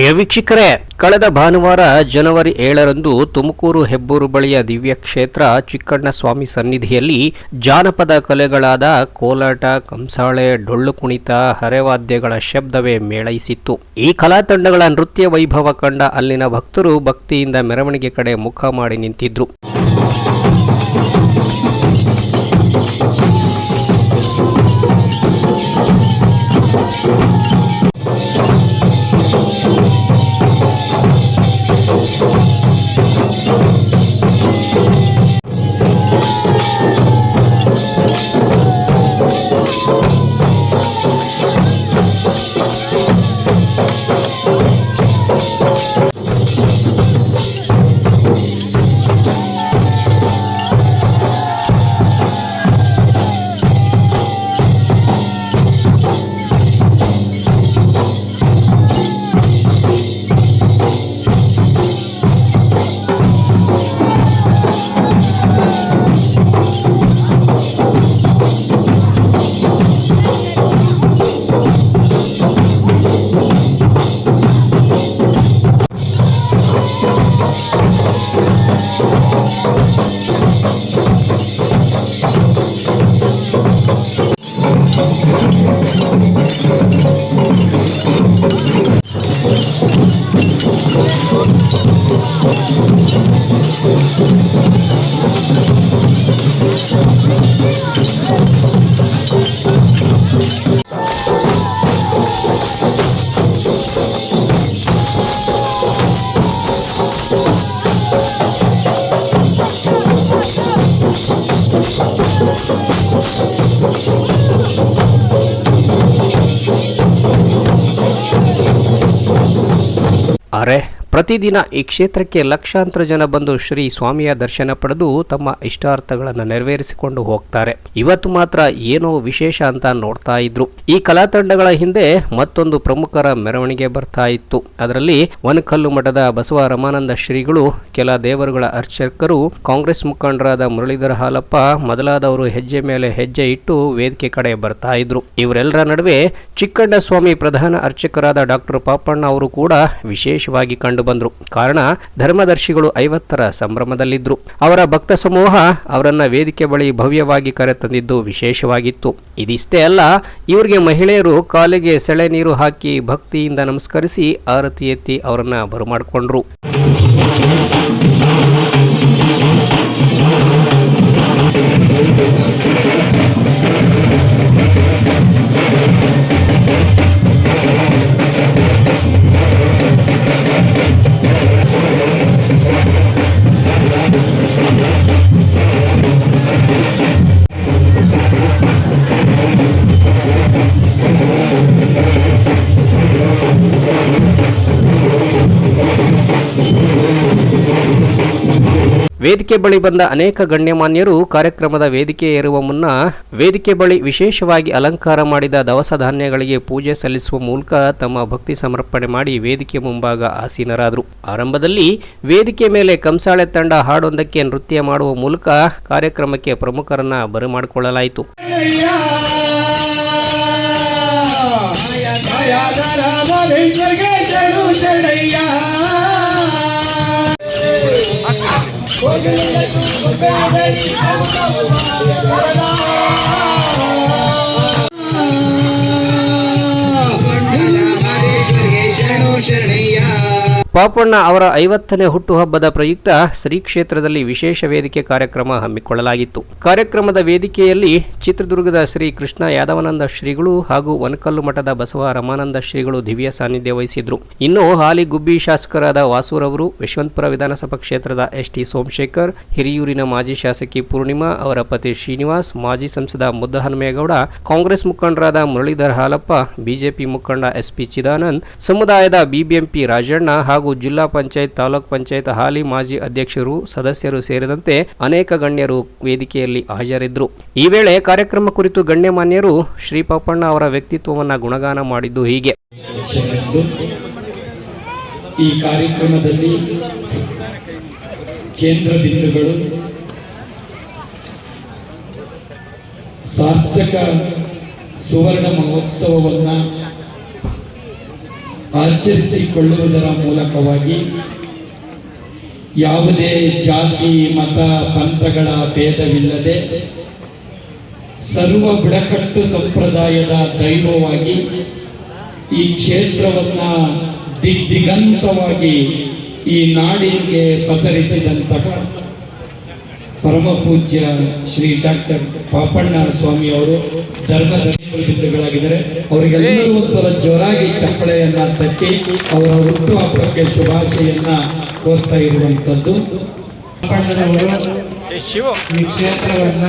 ಪ್ರಿಯ ಕಳೆದ ಭಾನುವಾರ ಜನವರಿ ಏಳರಂದು ತುಮಕೂರು ಹೆಬ್ಬೂರು ಬಳಿಯ ದಿವ್ಯ ಕ್ಷೇತ್ರ ಚಿಕ್ಕಣ್ಣಸ್ವಾಮಿ ಸನ್ನಿಧಿಯಲ್ಲಿ ಜಾನಪದ ಕಲೆಗಳಾದ ಕೋಲಾಟ, ಕಂಸಾಳೆ, ಡೊಳ್ಳು ಕುಣಿತ, ಹರೆವಾದ್ಯಗಳ ಶಬ್ದವೇ ಮೇಳೈಸಿತ್ತು. ಈ ಕಲಾ ತಂಡಗಳ ನೃತ್ಯ ವೈಭವ ಕಂಡ ಅಲ್ಲಿನ ಭಕ್ತರು ಭಕ್ತಿಯಿಂದ ಮೆರವಣಿಗೆ ಕಡೆ ಮುಖ ಮಾಡಿ ನಿಂತಿದ್ರು. ಪ್ರತಿದಿನ ಈ ಕ್ಷೇತ್ರಕ್ಕೆ ಲಕ್ಷಾಂತರ ಜನ ಬಂದು ಶ್ರೀ ಸ್ವಾಮಿಯ ದರ್ಶನ ಪಡೆದು ತಮ್ಮ ಇಷ್ಟಾರ್ಥಗಳನ್ನು ನೆರವೇರಿಸಿಕೊಂಡು ಹೋಗ್ತಾರೆ. ಇವತ್ತು ಮಾತ್ರ ಏನೋ ವಿಶೇಷ ಅಂತ ನೋಡ್ತಾ ಇದ್ರು. ಈ ಕಲಾ ತಂಡಗಳ ಹಿಂದೆ ಮತ್ತೊಂದು ಪ್ರಮುಖರ ಮೆರವಣಿಗೆ ಬರ್ತಾ ಇತ್ತು. ಅದರಲ್ಲಿ ವನಕಲ್ಲು ಮಠದ ಬಸವ ರಮಾನಂದ ಶ್ರೀಗಳು, ಕೆಲ ದೇವರುಗಳ ಅರ್ಚಕರು, ಕಾಂಗ್ರೆಸ್ ಮುಖಂಡರಾದ ಮುರಳೀಧರ ಹಾಲಪ್ಪ, ಮೊದಲಾದವರು ಹೆಜ್ಜೆ ಮೇಲೆ ಹೆಜ್ಜೆ ಇಟ್ಟು ವೇದಿಕೆ ಕಡೆ ಬರ್ತಾ ಇದ್ರು. ಇವರೆಲ್ಲರ ನಡುವೆ ಚಿಕ್ಕಣ್ಣ ಸ್ವಾಮಿ ಪ್ರಧಾನ ಅರ್ಚಕರಾದ ಡಾಕ್ಟರ್ ಪಾಪಣ್ಣ ಅವರು ಕೂಡ ವಿಶೇಷವಾಗಿ ಕಂಡು ಬಂದ್ರು. ಕಾರಣ, ಧರ್ಮದರ್ಶಿಗಳು ಐವತ್ತರ ಸಂಭ್ರಮದಲ್ಲಿದ್ದರು ಅವರ ಭಕ್ತ ಸಮೂಹ ಅವರನ್ನ ವೇದಿಕೆ ಬಳಿ ಭವ್ಯವಾಗಿ ಕರೆತಂದಿದ್ದು ವಿಶೇಷವಾಗಿತ್ತು. ಇದಿಷ್ಟೇ ಅಲ್ಲ, ಇವರಿಗೆ ಮಹಿಳೆಯರು ಕಾಲಿಗೆ ಸೆಳೆ ನೀರು ಹಾಕಿ ಭಕ್ತಿಯಿಂದ ನಮಸ್ಕರಿಸಿ ಆರತಿ ಎತ್ತಿ ಅವರನ್ನ ಬರಮಾಡಿಕೊಂಡ್ರು. ವೇದಿಕೆ ಬಳಿ ಬಂದ ಅನೇಕ ಗಣ್ಯಮಾನ್ಯರು ಕಾರ್ಯಕ್ರಮದ ವೇದಿಕೆ ಏರುವ ಮುನ್ನ ವೇದಿಕೆ ಬಳಿ ವಿಶೇಷವಾಗಿ ಅಲಂಕಾರ ಮಾಡಿದ ದವಸ ಧಾನ್ಯಗಳಿಗೆ ಪೂಜೆ ಸಲ್ಲಿಸುವ ಮೂಲಕ ತಮ್ಮ ಭಕ್ತಿ ಸಮರ್ಪಣೆ ಮಾಡಿ ವೇದಿಕೆ ಮುಂಭಾಗ ಆಸೀನರಾದರು. ಆರಂಭದಲ್ಲಿ ವೇದಿಕೆ ಮೇಲೆ ಕಂಸಾಳೆ ತಂಡ ಹಾಡೊಂದಕ್ಕೆ ನೃತ್ಯ ಮಾಡುವ ಮೂಲಕ ಕಾರ್ಯಕ್ರಮಕ್ಕೆ ಪ್ರಮುಖರನ್ನ ಬರಮಾಡಿಕೊಳ್ಳಲಾಯಿತು. Thank you. ಪಾಪಣ್ಣ ಅವರ ಐವತ್ತನೇ ಹುಟ್ಟುಹಬ್ಬದ ಪ್ರಯುಕ್ತ ಶ್ರೀ ಕ್ಷೇತ್ರದಲ್ಲಿ ವಿಶೇಷ ವೇದಿಕೆ ಕಾರ್ಯಕ್ರಮ ಹಮ್ಮಿಕೊಳ್ಳಲಾಗಿತ್ತು. ಕಾರ್ಯಕ್ರಮದ ವೇದಿಕೆಯಲ್ಲಿ ಚಿತ್ರದುರ್ಗದ ಶ್ರೀ ಕೃಷ್ಣ ಯಾದವನಂದ ಶ್ರೀಗಳು ಹಾಗೂ ವನಕಲ್ಲು ಮಠದ ಬಸವ ರಮಾನಂದ ಶ್ರೀಗಳು ದಿವ್ಯ ಸಾನ್ನಿಧ್ಯ ವಹಿಸಿದ್ರು. ಇನ್ನು ಹಾಲಿ ಗುಬ್ಬಿ ಶಾಸಕರಾದ ವಾಸೂರವರು ಯಶವಂತಪುರ ವಿಧಾನಸಭಾ ಕ್ಷೇತ್ರದ ಎಸ್ ಟಿ ಸೋಮಶೇಖರ್, ಹಿರಿಯೂರಿನ ಮಾಜಿ ಶಾಸಕಿ ಪೂರ್ಣಿಮಾ, ಅವರ ಪತಿ ಶ್ರೀನಿವಾಸ್, ಮಾಜಿ ಸಂಸದ ಮುದ್ದಹನುಮೇಗೌಡ, ಕಾಂಗ್ರೆಸ್ ಮುಖಂಡರಾದ ಮುರಳೀಧರ್ ಹಾಲಪ್ಪ, ಬಿಜೆಪಿ ಮುಖಂಡ ಎಸ್ಪಿ ಚಿದಾನಂದ್, ಸಮುದಾಯದ ಬಿಬಿಎಂಪಿ ರಾಜಣ್ಣ ಹಾಗೂ ಜಿಲ್ಲಾ ಪಂಚಾಯತ್, ತಾಲೂಕ್ ಪಂಚಾಯತ್, ಹಾಲಿ ಮಾಜಿ ಅಧ್ಯಕ್ಷರು, ಸದಸ್ಯರು ಸೇರಿದಂತೆ ಅನೇಕ ಗಣ್ಯರು ವೇದಿಕೆಯಲ್ಲಿ ಹಾಜರಿದ್ದರು. ಈ ವೇಳೆ ಕಾರ್ಯಕ್ರಮ ಕುರಿತು ಗಣ್ಯಮಾನ್ಯರು ಶ್ರೀ ಪಾಪಣ್ಣ ಅವರ ವ್ಯಕ್ತಿತ್ವವನ್ನು ಗುಣಗಾನ ಮಾಡಿದ್ದು ಹೀಗೆ. ಈ ಕಾರ್ಯಕ್ರಮದಲ್ಲಿ ಕೇಂದ್ರ ಬಿಂದುಗಳು, ಸಾರ್ಥಕ ಸುವರ್ಣ ಮಹೋತ್ಸವವನ್ನು ಆಚರಿಸಿಕೊಳ್ಳುವುದರ ಮೂಲಕವಾಗಿ ಯಾವುದೇ ಜಾತಿ, ಮತ, ಪಂಥಗಳ ಭೇದವಿಲ್ಲದೆ ಸರ್ವ ಬುಡಕಟ್ಟು ಸಂಪ್ರದಾಯದ ದೈವವಾಗಿ ಈ ಕ್ಷೇತ್ರವನ್ನ ದಿಗ್ದಿಗಂತವಾಗಿ ಈ ನಾಡಿಗೆ ಪಸರಿಸಿದಂತಹ ಪರಮ ಪೂಜ್ಯ ಶ್ರೀ ಡಾಕ್ಟರ್ ಪಾಪಣ್ಣ ಸ್ವಾಮಿ ಅವರು ಧರ್ಮ ಧರ್ಮಗಳಾಗಿದ್ದಾರೆ ಅವರಿಗೆಲ್ಲರೂ ಒಂದ್ಸಲ ಜೋರಾಗಿ ಚಪ್ಪಳೆಯನ್ನ ತಟ್ಟಿ ಅವರ ಹುಟ್ಟುಹಬ್ಬಕ್ಕೆ ಶುಭಾಶಯನ್ನ ಕೋರ್ತಾ ಇರುವಂತದ್ದು. ಪಾಪಣ್ಣನವರು ಈ ಕ್ಷೇತ್ರವನ್ನ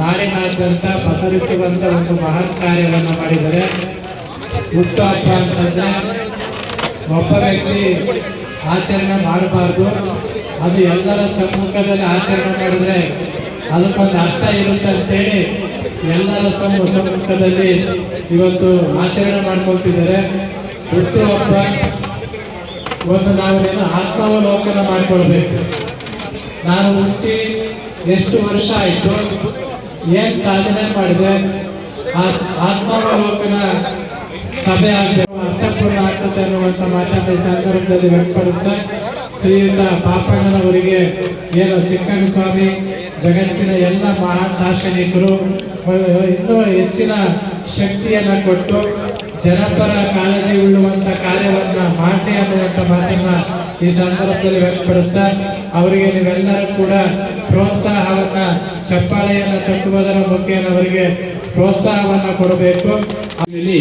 ನಾಡಿನಾದ್ಯಂತ ಪಸರಿಸುವಂತ ಒಂದು ಮಹತ್ ಕಾರ್ಯವನ್ನು ಮಾಡಿದರೆ ಹುಟ್ಟುಹಬ್ಬ ಅಂತಂದ್ರೆ ಒಬ್ಬ ವ್ಯಕ್ತಿ ಆಚರಣೆ ಮಾಡಬಾರ್ದು. ಅದು ಎಲ್ಲರ ಸಮ್ಮುಖದಲ್ಲಿ ಆಚರಣೆ ಮಾಡಿದ್ರೆ ಅದಕ್ಕೊಂದು ಅರ್ಥ ಇರುತ್ತೆ ಅಂತೇಳಿ ಎಲ್ಲರ ಸಮ್ಮು, ಸಮ್ಮುಖದಲ್ಲಿ ಇವತ್ತು ಆಚರಣೆ ಮಾಡ್ಕೊಳ್ತಿದ್ದಾರೆ. ಹುಟ್ಟುಹಬ್ಬ ಒಂದು ನಾವು ಆತ್ಮಾವಲೋಕನ ಮಾಡ್ಕೊಳ್ಬೇಕು. ನಾನು ಹುಟ್ಟಿ ಎಷ್ಟು ವರ್ಷ ಆಯಿತು, ಏನು ಸಾಧನೆ ಮಾಡಿದೆ, ಆ ಆತ್ಮಾವಲೋಕನ ಸಭೆ ಆಗಬೇಕು, ಅರ್ಥಪೂರ್ಣ ಆಗ್ತದೆ ಅನ್ನುವಂಥ ಮಾತನ್ನ ಸಂದರ್ಭದಲ್ಲಿ ವ್ಯಕ್ತಪಡಿಸ್ತಾ ಶ್ರೀಯುತ ಪಾಪಣ್ಣನವರಿಗೆ ಏನು ಚಿಕ್ಕನ ಸ್ವಾಮಿ ಜಗತ್ತಿನ ಎಲ್ಲ ಮಹಾನ್ ದಾರ್ಶನಿಕರು ಇನ್ನೂ ಹೆಚ್ಚಿನ ಶಕ್ತಿಯನ್ನು ಕೊಟ್ಟು ಜನಪರ ಕಾಳಜಿ ಉಳ್ಳುವಂಥ ಕಾರ್ಯವನ್ನು ಮಾಡಿ ಅನ್ನುವಂಥ ಮಾತನ್ನು ಈ ಸಂದರ್ಭದಲ್ಲಿ ವ್ಯಕ್ತಪಡಿಸ್ತಾ, ಅವರಿಗೆ ನೀವೆಲ್ಲರೂ ಕೂಡ ಪ್ರೋತ್ಸಾಹವನ್ನ ಚಪ್ಪಾಳೆಯನ್ನ ಕಟ್ಟುವುದರ ಮುಖೇನ ಅವರಿಗೆ ಪ್ರೋತ್ಸಾಹವನ್ನ ಕೊಡಬೇಕು. ಇಲ್ಲಿ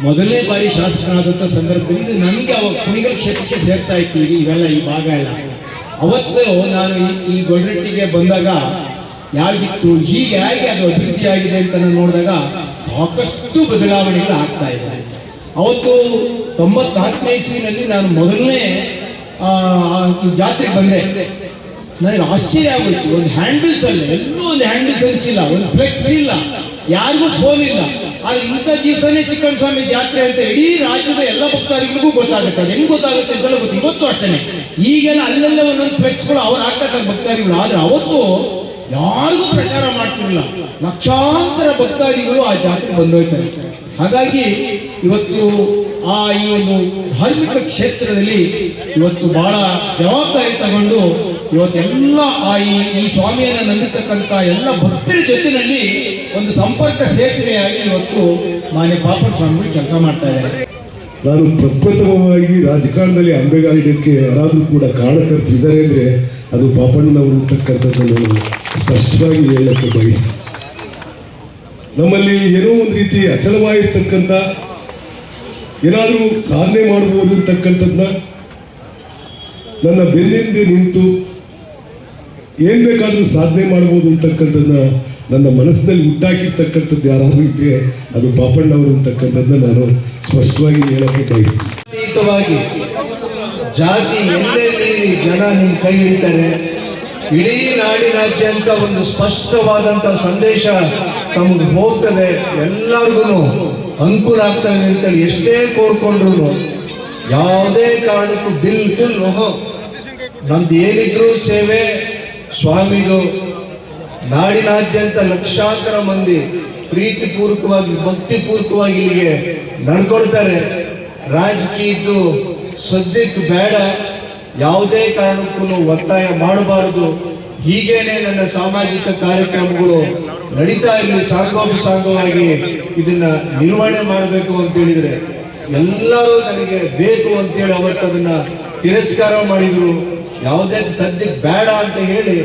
ಮೊದಲನೇ ಬಾರಿ ಶಾಸಕನಾದಂಥ ಸಂದರ್ಭದಲ್ಲಿ ನಮಗೆ ಅವಾಗ ಕುಣಿಗಲ್ ಕ್ಷೇತ್ರಕ್ಕೆ ಸೇರ್ತಾ ಇದ್ದೀವಿ ಇವೆಲ್ಲ ಈ ಭಾಗ ಎಲ್ಲ. ಅವತ್ತು ನಾನು ಈ- ಗೊಲ್ರಟ್ಟಿಗೆ ಬಂದಾಗ ಯಾಗಿತ್ತು ಹೀಗೆ ಹೇಗೆ ಅದು ಅಭಿವೃದ್ಧಿ ಆಗಿದೆ ಅಂತ ನೋಡಿದಾಗ ಸಾಕಷ್ಟು ಬದಲಾವಣೆಗಳು ಆಗ್ತಾ ಇದೆ. ಅವತ್ತು ತೊಂಬತ್ನಾಲ್ಕನೇ ಇಸ್ವಿನಲ್ಲಿ ನಾನು ಮೊದಲನೇ ಜಾತ್ರೆಗೆ ಬಂದೆ. ನನಗೆ ಆಶ್ಚರ್ಯ ಆಗೋಯ್ತು. ಒಂದು ಹ್ಯಾಂಡಲ್ಸ್ ಅಲ್ಲ, ಎಲ್ಲೂ ಒಂದು ಹ್ಯಾಂಡಲ್ಸ್ ಇಲ್ಲ ಒಂದು ಫ್ಲೆಕ್ಸ್ ಇಲ್ಲ. ಯಾರಿಗೂ ಫೋನ್ ಇಲ್ಲ. ಆದ್ರೆ ಇಂಥ ದಿವಸನೇ ಚಿಕ್ಕನ್ ಸ್ವಾಮಿ ಜಾತ್ರೆ ಅಂತ ಇಡೀ ರಾಜ್ಯದ ಎಲ್ಲ ಭಕ್ತಾದಿಗಳಿಗೂ ಗೊತ್ತಾಗುತ್ತೆ. ಅದು ಹೆಂಗ್ ಗೊತ್ತಾಗುತ್ತೆ ಅಂತ ಗೊತ್ತು. ಇವತ್ತು ಅಷ್ಟೇ ಈಗೆಲ್ಲ ಅಲ್ಲೆಲ್ಲ ಒಂದೊಂದು ಫ್ಲೆಕ್ಸ್ಗಳು ಅವ್ರು ಹಾಕ್ತಾರೆ ಭಕ್ತಾದಿಗಳು. ಆದ್ರೆ ಅವತ್ತು ಯಾರಿಗೂ ಪ್ರಚಾರ ಮಾಡ್ತಿರಲಿಲ್ಲ. ಲಕ್ಷಾಂತರ ಭಕ್ತಾದಿಗಳು ಆ ಜಾತ್ರೆ ಬಂದೋಯ್ತಾರೆ. ಹಾಗಾಗಿ ಇವತ್ತು ಆ ಈ ಒಂದು ಧಾರ್ಮಿಕ ಕ್ಷೇತ್ರದಲ್ಲಿ ಇವತ್ತು ಬಹಳ ಜವಾಬ್ದಾರಿ ತಗೊಂಡು ಇವತ್ತೆಲ್ಲ ಆ ಈ ಸ್ವಾಮಿಯನ್ನು ನಂಬಿರ್ತಕ್ಕಂಥ ಎಲ್ಲ ಭಕ್ತರ ಜೊತೆಯಲ್ಲಿ ಒಂದು ಸಂಪರ್ಕ ಸೇತುವೆಯಾಗಿ ಇವತ್ತು ಮಾನ್ಯ ಪಾಪನ ಸ್ವಾಮಿಗಳು ಕೆಲಸ ಮಾಡ್ತಾ ಇದ್ದಾರೆ. ನಾನು ಪ್ರಪ್ರಥಮವಾಗಿ ರಾಜಕಾರಣದಲ್ಲಿ ಅಂಬೆಗಾಲಿಡಕ್ಕೆ ಯಾರಾದರೂ ಕೂಡ ಕಾರಣಕರ್ತರಿದ್ದಾರೆ ಅಂದರೆ ಅದು ಪಾಪಣ್ಣನವರು ಇರ್ತಕ್ಕಂಥದ್ದನ್ನು ನಾನು ಸ್ಪಷ್ಟವಾಗಿ ಹೇಳಕ್ಕೆ ಬಯಸ್ತೀನಿ. ನಮ್ಮಲ್ಲಿ ಏನೋ ಒಂದು ರೀತಿ ಅಚಲವಾಗಿರ್ತಕ್ಕಂಥ ಏನಾದರೂ ಸಾಧನೆ ಮಾಡ್ಬೋದು ಅಂತಕ್ಕಂಥದ್ದನ್ನ ನನ್ನ ಬೆನ್ನಿಂದ ನಿಂತು ಏನ್ ಬೇಕಾದರೂ ಸಾಧನೆ ಮಾಡ್ಬೋದು ಅಂತಕ್ಕಂಥದ್ದನ್ನ ನನ್ನ ಮನಸ್ಸಿನಲ್ಲಿ ಹುಟ್ಟಾಕಿರ್ತಕ್ಕಂಥದ್ದು ಯಾರಾದರೂ ಇದ್ರೆ ಅದು ಪಾಪಣ್ಣವರು ಅಂತಕ್ಕಂಥದ್ದನ್ನ ನಾನು ಸ್ಪಷ್ಟವಾಗಿ ಹೇಳೋಕ್ಕೆ ಬಯಸ್ತೀನಿ. ಜಾತಿ ಎಲ್ಲೆಲ್ಲಿ ಜನ ನಿಮ್ಮ ಕೈ ಹಿಡಿತಾರೆ, ಇಡೀ ನಾಡಿನಾದ್ಯಂತ ಒಂದು ಸ್ಪಷ್ಟವಾದಂಥ ಸಂದೇಶ ತಮಗೆ ಹೋಗ್ತದೆ ಎಲ್ಲರಿಗೂ ಅನುಕೂಲ ಆಗ್ತದೆ ಅಂತೇಳಿ ಎಷ್ಟೇ ಕೋರ್ಕೊಂಡ್ರು ಯಾವುದೇ ಕಾರಣಕ್ಕೂ ಬಿಲ್ಕುಲ್ ಬಿಲ್ ನಂದು ಏನಿದ್ರು ಸೇವೆ ಸ್ವಾಮಿದು ನಾಡಿನಾದ್ಯಂತ ಲಕ್ಷಾಂತರ ಮಂದಿ ಪ್ರೀತಿಪೂರ್ವಕವಾಗಿ, ಭಕ್ತಿಪೂರ್ವಕವಾಗಿ ಇಲ್ಲಿಗೆ ನಡ್ಕೊಳ್ತಾರೆ. ರಾಜಕೀಯದ್ದು ಸದ್ಯಕ್ಕೆ ಬೇಡ. ಯಾವುದೇ ಕಾರಣಕ್ಕೂ ಒತ್ತಾಯ ಮಾಡಬಾರದು. ಹೀಗೇನೆ ನನ್ನ ಸಾಮಾಜಿಕ ಕಾರ್ಯಕ್ರಮಗಳು ನಡೀತಾ ಇರಲಿ ಸಾಂಗೋಪಸಾಂಗವಾಗಿ ಇದನ್ನ ನಿರ್ವಹಣೆ ಮಾಡಬೇಕು ಅಂತ ಹೇಳಿದ್ರೆ ಎಲ್ಲರೂ ನನಗೆ ಬೇಕು ಅಂತೇಳಿ ಅವತ್ತು ಅದನ್ನ ತಿರಸ್ಕಾರ ಮಾಡಿದ್ರು. ಯಾವುದೇ ಸದ್ಯಕ್ಕೆ ಬೇಡ ಅಂತ ಹೇಳಿ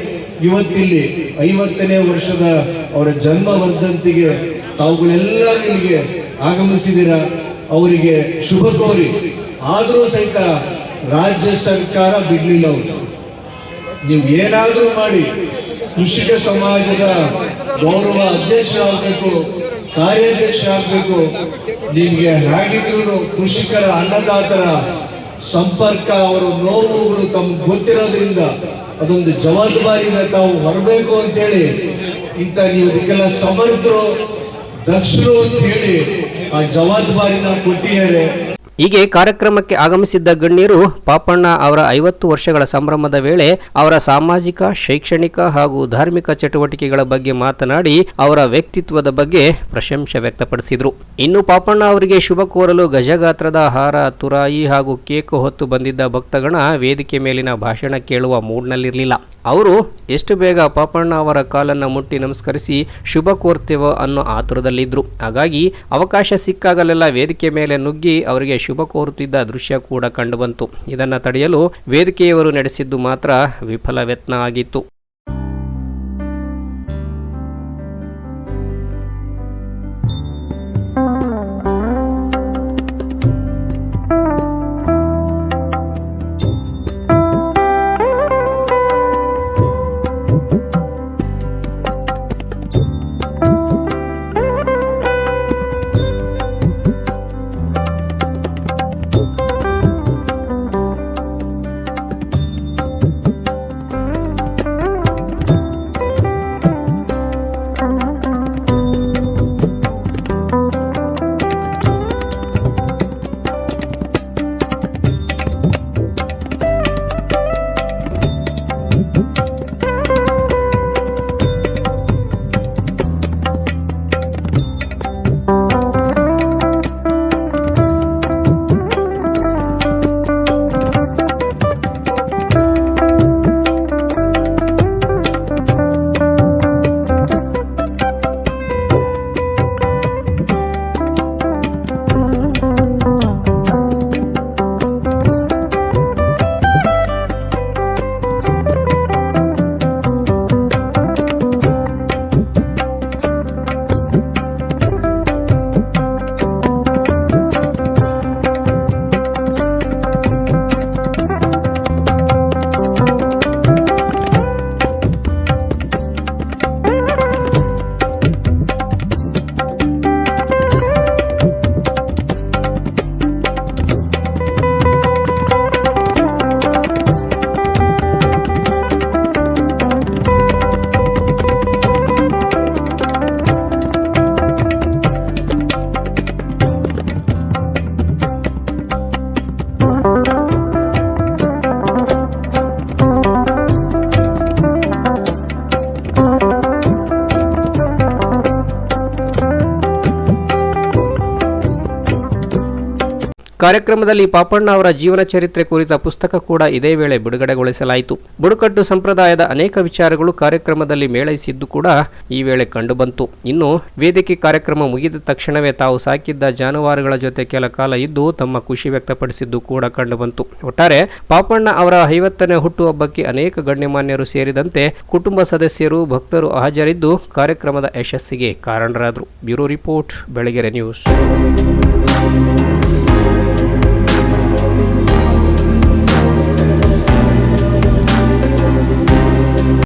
ಇವತ್ತಿಲ್ಲಿ ಐವತ್ತನೇ ವರ್ಷದ ಅವರ ಜನ್ಮ ವರ್ಧಂತಿಗೆ ತಾವುಗಳೆಲ್ಲ ಇಲ್ಲಿಗೆ ಆಗಮಿಸಿದಿರ. ಅವರಿಗೆ ಶುಭ ಕೋರಿ. ಆದರೂ ಸಹಿತ ರಾಜ್ಯ ಸರ್ಕಾರ ಬಿಡ್ಲಿಲ್ಲ ಅವರು. ನೀವು ಏನಾದರೂ ಮಾಡಿ ಕೃಷಿಕ ಸಮಾಜದ ಗೌರವ ಅಧ್ಯಕ್ಷರಾಗಬೇಕು ಕಾರ್ಯಾಧ್ಯಕ್ಷ ಆಗಬೇಕು ನಿಮಗೆ ಹೇಗಿದ್ರು ಕೃಷಿಕರ ಅನ್ನದಾತರ ಸಂಪರ್ಕ ಅವರ ನೋವುಗಳು ತಮ್ಗೆ ಗೊತ್ತಿರೋದ್ರಿಂದ ಅದೊಂದು ಜವಾಬ್ದಾರಿಯಿಂದ ತಾವು ಹೊರಬೇಕು ಅಂತೇಳಿ ಇಂಥ ನೀವು ಇದಕ್ಕೆಲ್ಲ ಸಮರ್ಥರು ದಕ್ಷರು ಅಂತ ಹೇಳಿ ಆ ಜವಾಬ್ದಾರಿನ ಕೊಟ್ಟಿದ್ದಾರೆ. ಹೀಗೆ ಕಾರ್ಯಕ್ರಮಕ್ಕೆ ಆಗಮಿಸಿದ್ದ ಗಣ್ಯರು ಪಾಪಣ್ಣ ಅವರ ಐವತ್ತು ವರ್ಷಗಳ ಸಂಭ್ರಮದ ವೇಳೆ ಅವರ ಸಾಮಾಜಿಕ, ಶೈಕ್ಷಣಿಕ ಹಾಗೂ ಧಾರ್ಮಿಕ ಚಟುವಟಿಕೆಗಳ ಬಗ್ಗೆ ಮಾತನಾಡಿ ಅವರ ವ್ಯಕ್ತಿತ್ವದ ಬಗ್ಗೆ ಪ್ರಶಂಸೆ ವ್ಯಕ್ತಪಡಿಸಿದರು. ಇನ್ನು ಪಾಪಣ್ಣ ಅವರಿಗೆ ಶುಭ ಕೋರಲು ಗಜಗಾತ್ರದ ಹಾರ, ತುರಾಯಿ ಹಾಗೂ ಕೇಕ್ ಹೊತ್ತು ಬಂದಿದ್ದ ಭಕ್ತಗಣ ವೇದಿಕೆ ಮೇಲಿನ ಭಾಷಣ ಕೇಳುವ ಮೂಡ್ನಲ್ಲಿರಲಿಲ್ಲ. ಅವರು ಎಷ್ಟು ಬೇಗ ಪಾಪಣ್ಣ ಅವರ ಕಾಲನ್ನು ಮುಟ್ಟಿ ನಮಸ್ಕರಿಸಿ ಶುಭ ಕೋರ್ತೇವೋ ಅನ್ನೋ ಆತುರದಲ್ಲಿದ್ದರು ಹಾಗಾಗಿ ಅವಕಾಶ ಸಿಕ್ಕಾಗಲೆಲ್ಲ ವೇದಿಕೆ ಮೇಲೆ ನುಗ್ಗಿ ಅವರಿಗೆ ಶುಭ ಕೋರುತ್ತಿದ್ದ ದೃಶ್ಯ ಕೂಡ ಕಂಡುಬಂತು. ಇದನ್ನು ತಡೆಯಲು ವೇದಿಕೆಯವರು ನಡೆಸಿದ್ದು ಮಾತ್ರ ವಿಫಲ ಯತ್ನ ಆಗಿತ್ತು. ಕಾರ್ಯಕ್ರಮದಲ್ಲಿ ಪಾಪಣ್ಣ ಅವರ ಜೀವನ ಚರಿತ್ರೆ ಕುರಿತ ಪುಸ್ತಕ ಕೂಡ ಇದೇ ವೇಳೆ ಬಿಡುಗಡೆಗೊಳಿಸಲಾಯಿತು. ಬುಡಕಟ್ಟು ಸಂಪ್ರದಾಯದ ಅನೇಕ ವಿಚಾರಗಳು ಕಾರ್ಯಕ್ರಮದಲ್ಲಿ ಮೇಳೈಸಿದ್ದು ಕೂಡ ಈ ವೇಳೆ ಕಂಡುಬಂತು. ಇನ್ನು ವೇದಿಕೆ ಕಾರ್ಯಕ್ರಮ ಮುಗಿದ ತಕ್ಷಣವೇ ತಾವು ಸಾಕಿದ್ದ ಜಾನುವಾರುಗಳ ಜೊತೆ ಕೆಲ ಕಾಲ ಇದ್ದು ತಮ್ಮ ಖುಷಿ ವ್ಯಕ್ತಪಡಿಸಿದ್ದು ಕೂಡ ಕಂಡುಬಂತು. ಒಟ್ಟಾರೆ ಪಾಪಣ್ಣ ಅವರ ಐವತ್ತನೇ ಹುಟ್ಟುಹಬ್ಬಕ್ಕೆ ಅನೇಕ ಗಣ್ಯಮಾನ್ಯರು ಸೇರಿದಂತೆ ಕುಟುಂಬ ಸದಸ್ಯರು, ಭಕ್ತರು ಹಾಜರಿದ್ದು ಕಾರ್ಯಕ್ರಮದ ಯಶಸ್ಸಿಗೆ ಕಾರಣರಾದರು. Bureau report, Belagere news.